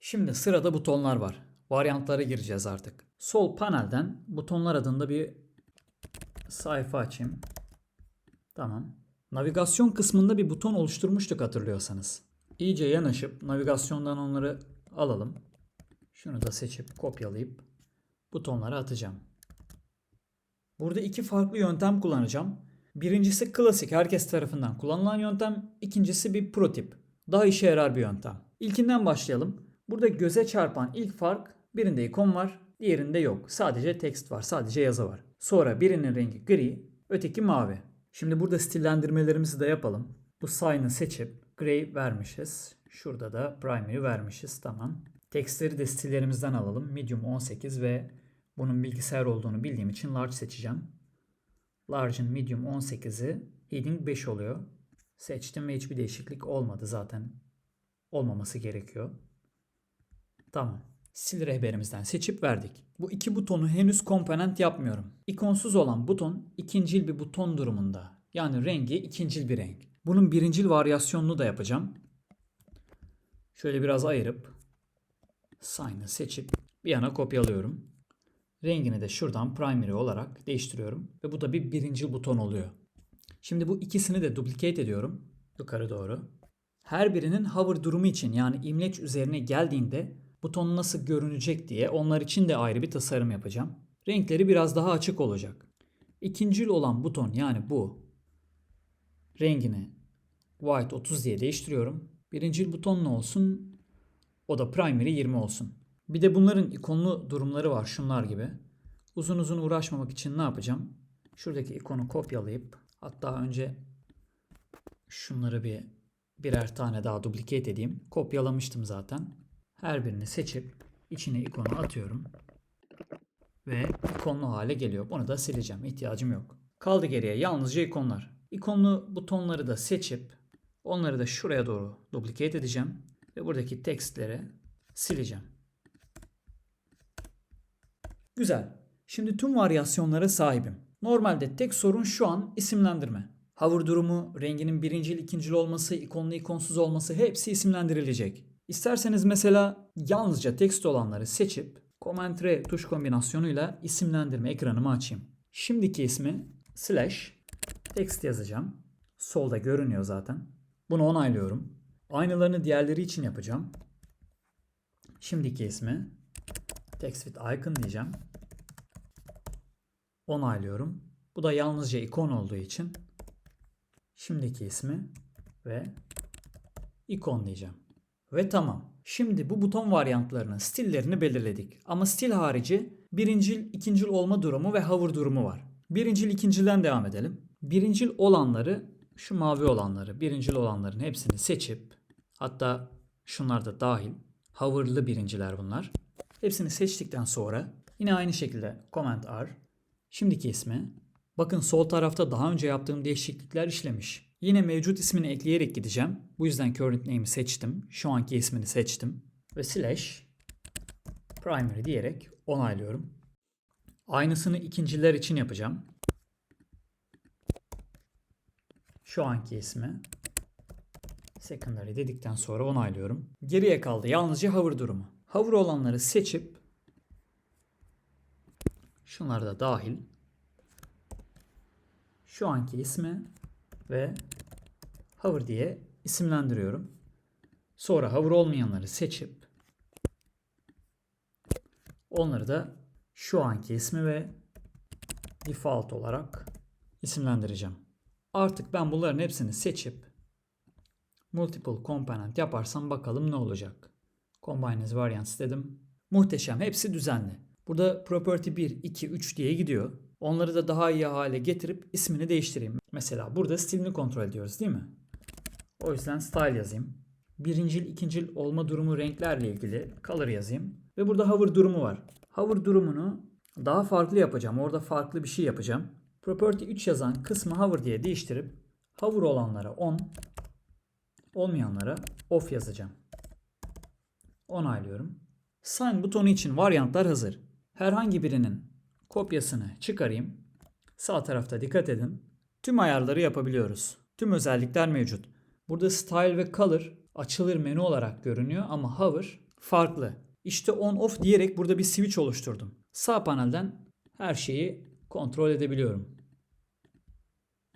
Şimdi sırada butonlar var. Varyantlara gireceğiz artık. Sol panelden butonlar adında bir sayfa açayım. Tamam. Navigasyon kısmında bir buton oluşturmuştuk hatırlıyorsanız. İyice yanaşıp navigasyondan onları alalım. Şunu da seçip kopyalayıp butonlara atacağım. Burada iki farklı yöntem kullanacağım. Birincisi klasik herkes tarafından kullanılan yöntem. İkincisi bir pro tip. Daha işe yarar bir yöntem. İlkinden başlayalım. Burada göze çarpan ilk fark birinde ikon var, diğerinde yok. Sadece text var, sadece yazı var. Sonra birinin rengi gri, öteki mavi. Şimdi burada stillendirmelerimizi de yapalım. Bu sign'ı seçip gray vermişiz. Şurada da primary vermişiz. Tamam. Textleri de stillerimizden alalım. Medium 18 ve bunun bilgisayar olduğunu bildiğim için large seçeceğim. Large'ın medium 18'i heading 5 oluyor. Seçtim ve hiçbir değişiklik olmadı zaten. Olmaması gerekiyor. Tamam. Sil rehberimizden seçip verdik. Bu iki butonu henüz komponent yapmıyorum. İkonsuz olan buton ikincil bir buton durumunda. Yani rengi ikincil bir renk. Bunun birincil varyasyonunu da yapacağım. Şöyle biraz ayırıp sign'ı seçip bir yana kopyalıyorum. Rengini de şuradan primary olarak değiştiriyorum. Ve bu da bir birincil buton oluyor. Şimdi bu ikisini de duplicate ediyorum. Yukarı doğru. Her birinin hover durumu için yani imleç üzerine geldiğinde buton nasıl görünecek diye onlar için de ayrı bir tasarım yapacağım. Renkleri biraz daha açık olacak. İkincil olan buton yani bu rengini white 30 diye değiştiriyorum. Birincil buton ne olsun? O da primary 20 olsun. Bir de bunların ikonlu durumları var şunlar gibi. Uzun uzun uğraşmamak için ne yapacağım? Şuradaki ikonu kopyalayıp hatta önce şunları bir birer tane daha duplicate edeyim. Kopyalamıştım zaten. Her birini seçip içine ikonu atıyorum. Ve ikonlu hale geliyor. Bunu da sileceğim. İhtiyacım yok. Kaldı geriye yalnızca ikonlar. İkonlu butonları da seçip onları da şuraya doğru duplicate edeceğim. Ve buradaki textleri sileceğim. Güzel. Şimdi tüm varyasyonlara sahibim. Normalde tek sorun şu an isimlendirme. Hover durumu, renginin birincil, ikincil olması, ikonlu, ikonsuz olması hepsi isimlendirilecek. İsterseniz mesela yalnızca text olanları seçip Command R tuş kombinasyonuyla isimlendirme ekranımı açayım. Şimdiki ismi slash text yazacağım. Solda görünüyor zaten. Bunu onaylıyorum. Aynılarını diğerleri için yapacağım. Şimdiki ismi text with icon diyeceğim. Onaylıyorum. Bu da yalnızca ikon olduğu için şimdiki ismi ve ikon diyeceğim. Ve tamam. Şimdi bu buton varyantlarının stillerini belirledik. Ama stil harici birincil, ikincil olma durumu ve hover durumu var. Birincil, ikincilden devam edelim. Birincil olanları, şu mavi olanları, birincil olanların hepsini seçip hatta şunlar da dahil hover'lı birinciler bunlar. Hepsini seçtikten sonra yine aynı şekilde Command R. Şimdiki ismi. Bakın sol tarafta daha önce yaptığım değişiklikler işlemiş. Yine mevcut ismini ekleyerek gideceğim. Bu yüzden current name'i seçtim. Şu anki ismini seçtim. Ve slash primary diyerek onaylıyorum. Aynısını ikinciler için yapacağım. Şu anki ismi secondary dedikten sonra onaylıyorum. Geriye kaldı yalnızca hover durumu. Hover olanları seçip şunlar da dahil şu anki ismi ve hover diye isimlendiriyorum. Sonra hover olmayanları seçip onları da şu anki ismi ve default olarak isimlendireceğim. Artık ben bunların hepsini seçip multiple component yaparsam bakalım ne olacak. Combine as variants dedim. Muhteşem. Hepsi düzenli. Burada property 1, 2, 3 diye gidiyor. Onları da daha iyi hale getirip ismini değiştireyim. Mesela burada stilini kontrol ediyoruz değil mi? O yüzden style yazayım. Birincil, ikincil olma durumu renklerle ilgili color yazayım. Ve burada hover durumu var. Hover durumunu daha farklı yapacağım. Orada farklı bir şey yapacağım. Property 3 yazan kısmı hover diye değiştirip hover olanlara on, olmayanlara off yazacağım. Onaylıyorum. Sign butonu için varyantlar hazır. Herhangi birinin kopyasını çıkarayım. Sağ tarafta dikkat edin. Tüm ayarları yapabiliyoruz. Tüm özellikler mevcut. Burada style ve color açılır menü olarak görünüyor ama hover farklı. İşte on off diyerek burada bir switch oluşturdum. Sağ panelden her şeyi kontrol edebiliyorum.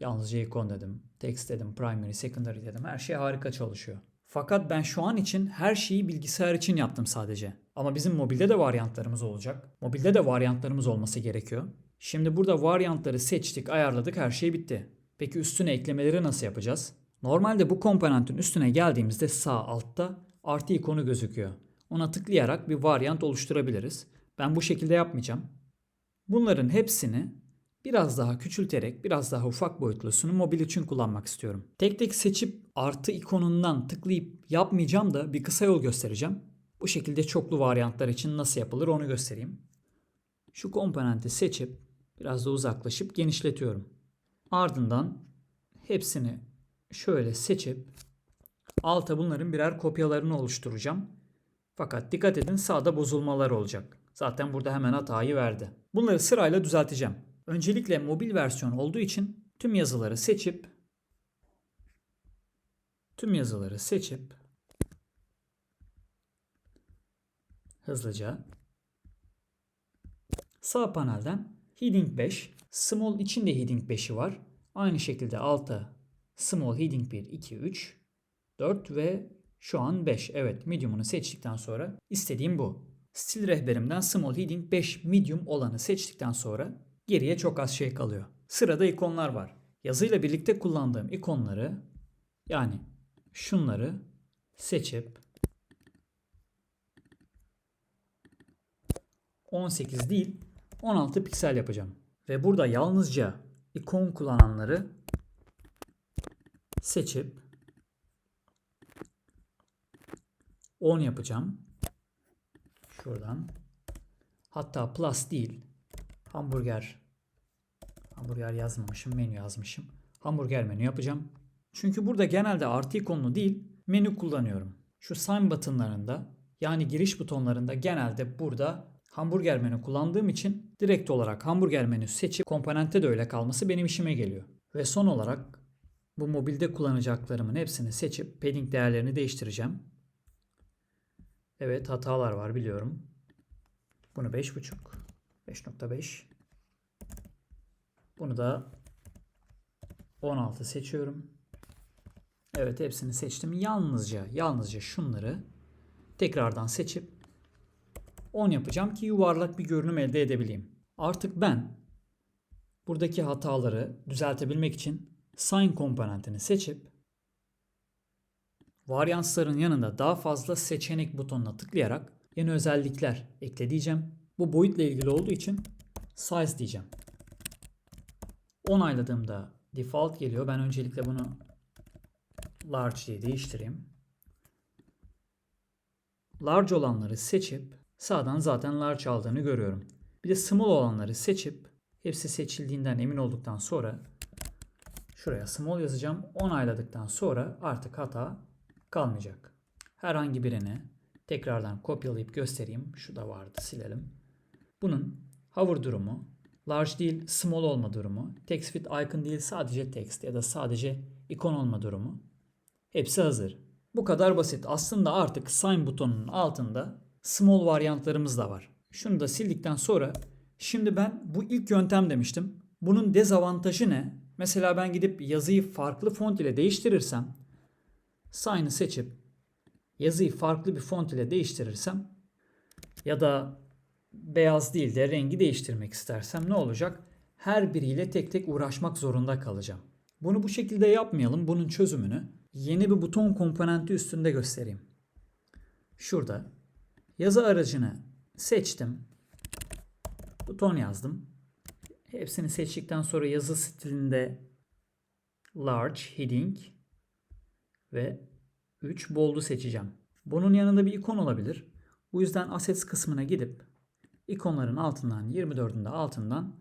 Yalnızca ikon dedim. Text dedim. Primary, secondary dedim. Her şey harika çalışıyor. Fakat ben şu an için her şeyi bilgisayar için yaptım sadece. Ama bizim mobilde de varyantlarımız olacak. Mobilde de varyantlarımız olması gerekiyor. Şimdi burada varyantları seçtik, ayarladık, her şey bitti. Peki üstüne eklemeleri nasıl yapacağız? Normalde bu komponentin üstüne geldiğimizde sağ altta artı ikonu gözüküyor. Ona tıklayarak bir varyant oluşturabiliriz. Ben bu şekilde yapmayacağım. Bunların hepsini biraz daha küçülterek, biraz daha ufak boyutlusunu mobil için kullanmak istiyorum. Tek tek seçip artı ikonundan tıklayıp yapmayacağım da bir kısa yol göstereceğim. Bu şekilde çoklu varyantlar için nasıl yapılır onu göstereyim. Şu komponenti seçip biraz da uzaklaşıp genişletiyorum. Ardından hepsini şöyle seçip alta bunların birer kopyalarını oluşturacağım. Fakat dikkat edin sağda bozulmalar olacak. Zaten burada hemen hatayı verdi. Bunları sırayla düzelteceğim. Öncelikle mobil versiyon olduğu için tüm yazıları seçip tüm yazıları seçip hızlıca sağ panelden heading 5 small içinde heading 5'i var. Aynı şekilde alta small heading 1 2 3 4 ve şu an 5. Evet medium'unu seçtikten sonra istediğim bu. Stil rehberimden small heading 5 medium olanı seçtikten sonra geriye çok az şey kalıyor. Sırada ikonlar var. Yazıyla birlikte kullandığım ikonları yani şunları seçip 18 değil 16 piksel yapacağım. Ve burada yalnızca ikon kullananları seçip 10 yapacağım. Şuradan. Hatta plus değil. Hamburger. Hamburger yazmamışım. Menü yazmışım. Hamburger menü yapacağım. Çünkü burada genelde artı ikonlu değil menü kullanıyorum. Şu sign buttonlarında yani giriş butonlarında genelde burada hamburger menü kullandığım için direkt olarak hamburger menü seçip komponente de öyle kalması benim işime geliyor. Ve son olarak bu mobilde kullanacaklarımın hepsini seçip padding değerlerini değiştireceğim. Evet hatalar var biliyorum. Bunu 5.5. 5.5. Bunu da 16 seçiyorum. Evet hepsini seçtim. Yalnızca yalnızca şunları tekrardan seçip 10 yapacağım ki yuvarlak bir görünüm elde edebileyim. Artık ben buradaki hataları düzeltebilmek için sign komponentini seçip varyansların yanında daha fazla seçenek butonuna tıklayarak yeni özellikler ekle diyeceğim. Bu boyutla ilgili olduğu için size diyeceğim. Onayladığımda default geliyor. Ben öncelikle bunu large diye değiştireyim. Large olanları seçip sağdan zaten large aldığını görüyorum. Bir de small olanları seçip hepsi seçildiğinden emin olduktan sonra şuraya small yazacağım. Onayladıktan sonra artık hata kalmayacak. Herhangi birini tekrardan kopyalayıp göstereyim. Şu da vardı silelim. Bunun hover durumu, large değil small olma durumu, text fit icon değil sadece text ya da sadece ikon olma durumu. Hepsi hazır. Bu kadar basit. Aslında artık sign butonunun altında small varyantlarımız da var. Şunu da sildikten sonra şimdi ben bu ilk yöntem demiştim. Bunun dezavantajı ne? Mesela ben gidip yazıyı farklı font ile değiştirirsem sign'ı seçip yazıyı farklı bir font ile değiştirirsem ya da beyaz değil de rengi değiştirmek istersem ne olacak? Her biriyle tek tek uğraşmak zorunda kalacağım. Bunu bu şekilde yapmayalım. Bunun çözümünü yeni bir buton komponenti üstünde göstereyim. Şurada yazı aracını seçtim. Buton yazdım. Hepsini seçtikten sonra yazı stilinde large heading ve 3 bold'u seçeceğim. Bunun yanında bir ikon olabilir. Bu yüzden assets kısmına gidip ikonların altından 24'ünde altından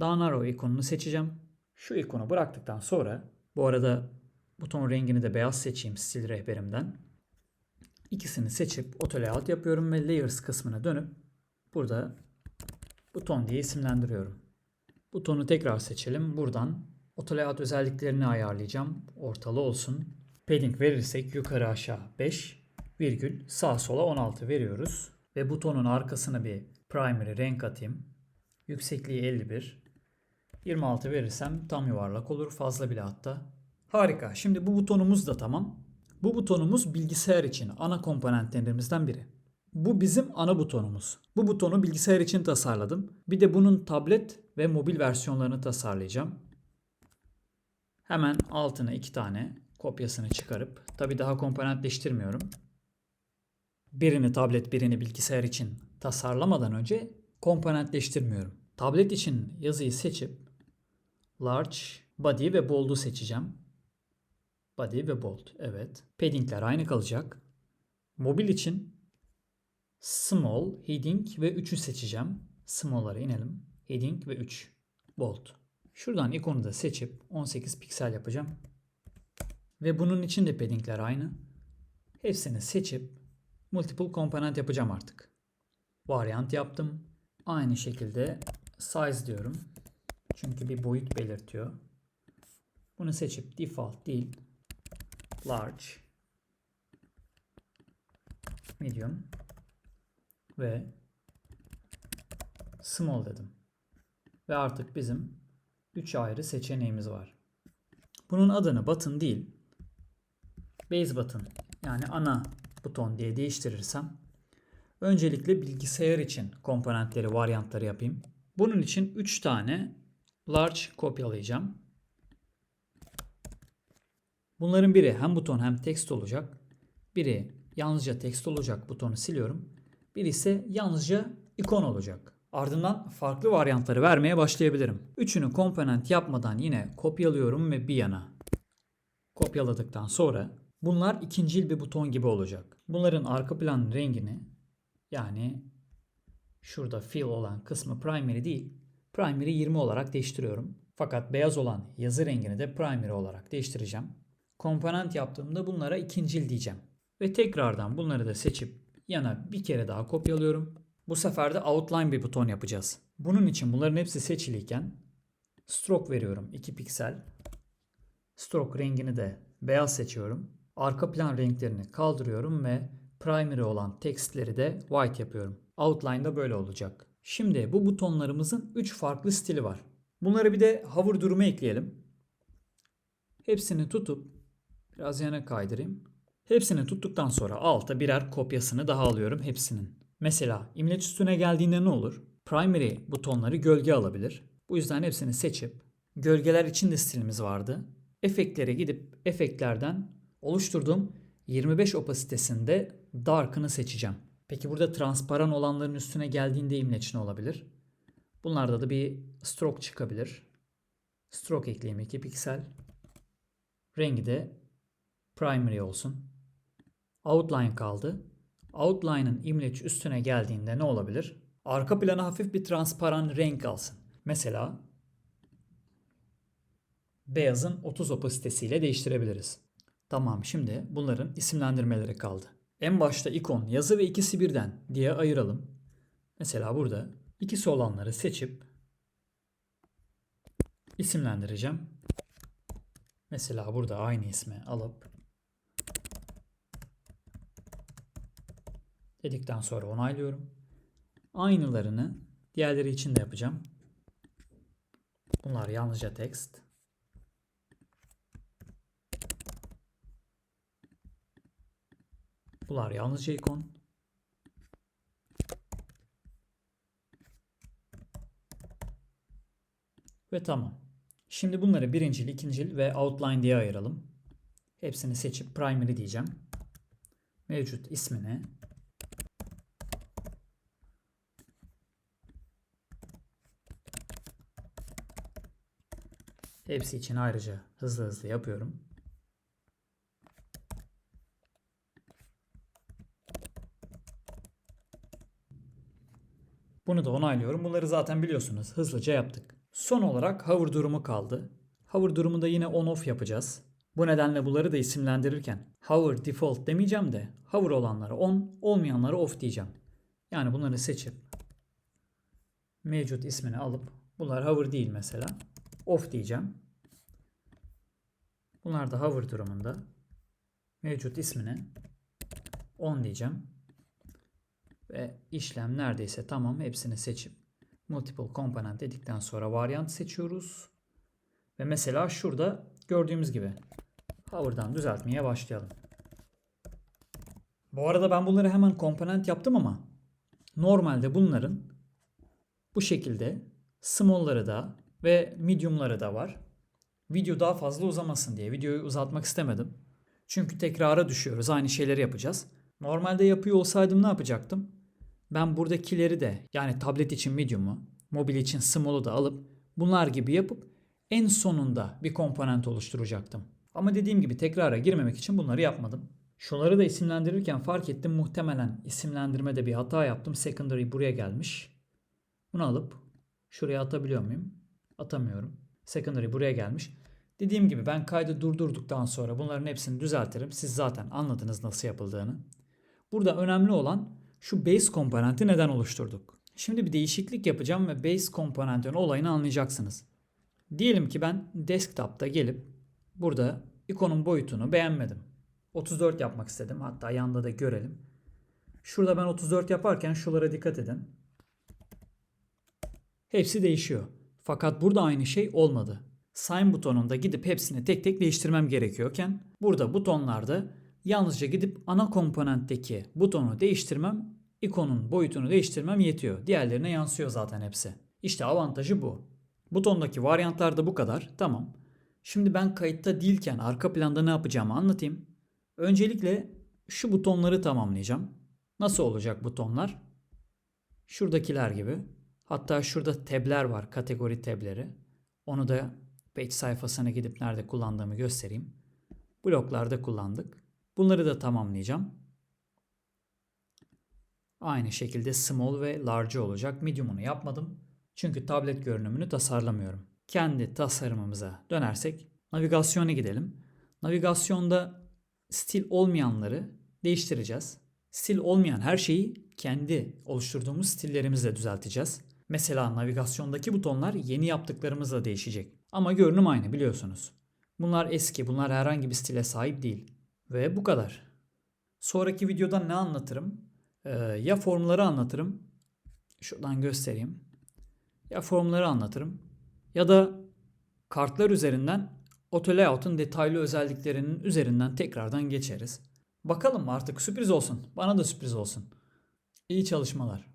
down arrow ikonunu seçeceğim. Şu ikonu bıraktıktan sonra bu arada buton rengini de beyaz seçeyim stil rehberimden. İkisini seçip auto layout yapıyorum ve layers kısmına dönüp burada buton diye isimlendiriyorum. Butonu tekrar seçelim. Buradan auto layout özelliklerini ayarlayacağım. Ortalı olsun. Padding verirsek yukarı aşağı 5. virgül sağ sola 16 veriyoruz. Ve butonun arkasına bir primary renk atayım. Yüksekliği 51. 26 verirsem tam yuvarlak olur. Fazla bile hatta. Harika. Şimdi bu butonumuz da tamam. Bu butonumuz bilgisayar için ana komponentlerimizden biri. Bu bizim ana butonumuz. Bu butonu bilgisayar için tasarladım. Bir de bunun tablet ve mobil versiyonlarını tasarlayacağım. Hemen altına iki tane kopyasını çıkarıp tabi daha komponentleştirmiyorum. Birini tablet birini bilgisayar için tasarlamadan önce komponentleştirmiyorum. Tablet için yazıyı seçip large, body ve bold'u seçeceğim. Body ve bold. Evet. Paddingler aynı kalacak. Mobil için small, heading ve 3'ü seçeceğim. Small'lara inelim. Heading ve 3. Bold. Şuradan ikonu da seçip 18 piksel yapacağım. Ve bunun için de paddingler aynı. Hepsini seçip multiple component yapacağım artık. Varyant yaptım. Aynı şekilde size diyorum. Çünkü bir boyut belirtiyor. Bunu seçip default değil large medium ve small dedim. Ve artık bizim 3 ayrı seçeneğimiz var. Bunun adını button değil base button yani ana buton diye değiştirirsem öncelikle bilgisayar için komponentleri, varyantları yapayım. Bunun için 3 tane large kopyalayacağım. Bunların biri hem buton hem text olacak. Biri yalnızca text olacak butonu siliyorum. Biri ise yalnızca ikon olacak. Ardından farklı varyantları vermeye başlayabilirim. Üçünü komponent yapmadan yine kopyalıyorum ve bir yana. Kopyaladıktan sonra bunlar ikincil bir buton gibi olacak. Bunların arka plan rengini yani şurada fill olan kısmı primary değil primary 20 olarak değiştiriyorum. Fakat beyaz olan yazı rengini de primary olarak değiştireceğim. Komponent yaptığımda bunlara ikincil diyeceğim. Ve tekrardan bunları da seçip yana bir kere daha kopyalıyorum. Bu sefer de outline bir buton yapacağız. Bunun için bunların hepsi seçiliyken stroke veriyorum 2 piksel. Stroke rengini de beyaz seçiyorum. Arka plan renklerini kaldırıyorum ve primary olan textleri de white yapıyorum. Outline da böyle olacak. Şimdi bu butonlarımızın 3 farklı stili var. Bunları bir de hover durumu ekleyelim. Hepsini tutup biraz yana kaydırayım. Hepsini tuttuktan sonra alta birer kopyasını daha alıyorum hepsinin. Mesela imleç üstüne geldiğinde ne olur? Primary butonları gölge alabilir. Bu yüzden hepsini seçip gölgeler için de stilimiz vardı. Efektlere gidip efektlerden oluşturduğum 25 opasitesinde dark'ını seçeceğim. Peki burada transparan olanların üstüne geldiğinde imleç ne olabilir? Bunlarda da bir stroke çıkabilir. Stroke ekleyeyim 2 piksel. Rengi de primary olsun. Outline kaldı. Outline'ın imleç üstüne geldiğinde ne olabilir? Arka plana hafif bir transparan renk alsın. Mesela beyazın 30 opasitesiyle değiştirebiliriz. Tamam şimdi bunların isimlendirmeleri kaldı. En başta ikon, yazı ve ikisi birden diye ayıralım. Mesela burada ikisi olanları seçip isimlendireceğim. Mesela burada aynı ismi alıp dedikten sonra onaylıyorum. Aynılarını diğerleri için de yapacağım. Bunlar yalnızca text. Bunlar yalnızca ikon. Ve tamam. Şimdi bunları birincil, ikincil ve outline diye ayıralım. Hepsini seçip primary diyeceğim. Mevcut ismini Hepsi için ayrıca hızlı hızlı yapıyorum. Bunu da onaylıyorum. Bunları zaten biliyorsunuz. Hızlıca yaptık. Son olarak hover durumu kaldı. Hover durumunda yine on off yapacağız. Bu nedenle bunları da isimlendirirken hover default demeyeceğim de hover olanları on, olmayanları off diyeceğim. Yani bunları seçip mevcut ismini alıp bunlar hover değil mesela. Off diyeceğim. Bunlar da hover durumunda mevcut ismini 10 diyeceğim. Ve işlem neredeyse tamam. Hepsini seçip multiple component dedikten sonra varyant seçiyoruz. Ve mesela şurada gördüğümüz gibi hover'dan düzeltmeye başlayalım. Bu arada ben bunları hemen komponent yaptım ama normalde bunların bu şekilde small'ları da ve medium'ları da var. Video daha fazla uzamasın diye videoyu uzatmak istemedim. Çünkü tekrara düşüyoruz. Aynı şeyleri yapacağız. Normalde yapıyor olsaydım ne yapacaktım? Ben buradakileri de yani tablet için medium'u, mobil için small'u da alıp bunlar gibi yapıp en sonunda bir komponent oluşturacaktım. Ama dediğim gibi tekrara girmemek için bunları yapmadım. Şunları da isimlendirirken fark ettim muhtemelen isimlendirmede bir hata yaptım. Secondary buraya gelmiş. Bunu alıp şuraya atabiliyor muyum? Atamıyorum. Secondary buraya gelmiş. Dediğim gibi ben kaydı durdurduktan sonra bunların hepsini düzeltirim. Siz zaten anladınız nasıl yapıldığını. Burada önemli olan şu base komponenti neden oluşturduk. Şimdi bir değişiklik yapacağım ve base komponentin olayını anlayacaksınız. Diyelim ki ben desktop'ta gelip burada ikonun boyutunu beğenmedim. 34 yapmak istedim. Hatta yanda da görelim. Şurada ben 34 yaparken şulara dikkat edin. Hepsi değişiyor. Fakat burada aynı şey olmadı. Sign butonunda gidip hepsini tek tek değiştirmem gerekiyorken burada butonlarda yalnızca gidip ana komponentteki butonu değiştirmem, ikonun boyutunu değiştirmem yetiyor. Diğerlerine yansıyor zaten hepsi. İşte avantajı bu. Butondaki varyantlar da bu kadar. Tamam. Şimdi ben kayıtta değilken arka planda ne yapacağımı anlatayım. Öncelikle şu butonları tamamlayacağım. Nasıl olacak butonlar? Şuradakiler gibi. Hatta şurada tabler var, kategori tableri. Onu da page sayfasına gidip nerede kullandığımı göstereyim. Bloklarda kullandık. Bunları da tamamlayacağım. Aynı şekilde small ve large olacak. Medium'unu yapmadım. Çünkü tablet görünümünü tasarlamıyorum. Kendi tasarımımıza dönersek navigasyona gidelim. Navigasyonda stil olmayanları değiştireceğiz. Stil olmayan her şeyi kendi oluşturduğumuz stillerimizle düzelteceğiz. Mesela navigasyondaki butonlar yeni yaptıklarımızla değişecek. Ama görünüm aynı biliyorsunuz. Bunlar eski, bunlar herhangi bir stile sahip değil. Ve bu kadar. Sonraki videoda ne anlatırım? Ee, ya formları anlatırım. Şuradan göstereyim. Ya formları anlatırım. Ya da kartlar üzerinden Auto Layout'un detaylı özelliklerinin üzerinden tekrardan geçeriz. Bakalım artık sürpriz olsun. Bana da sürpriz olsun. İyi çalışmalar.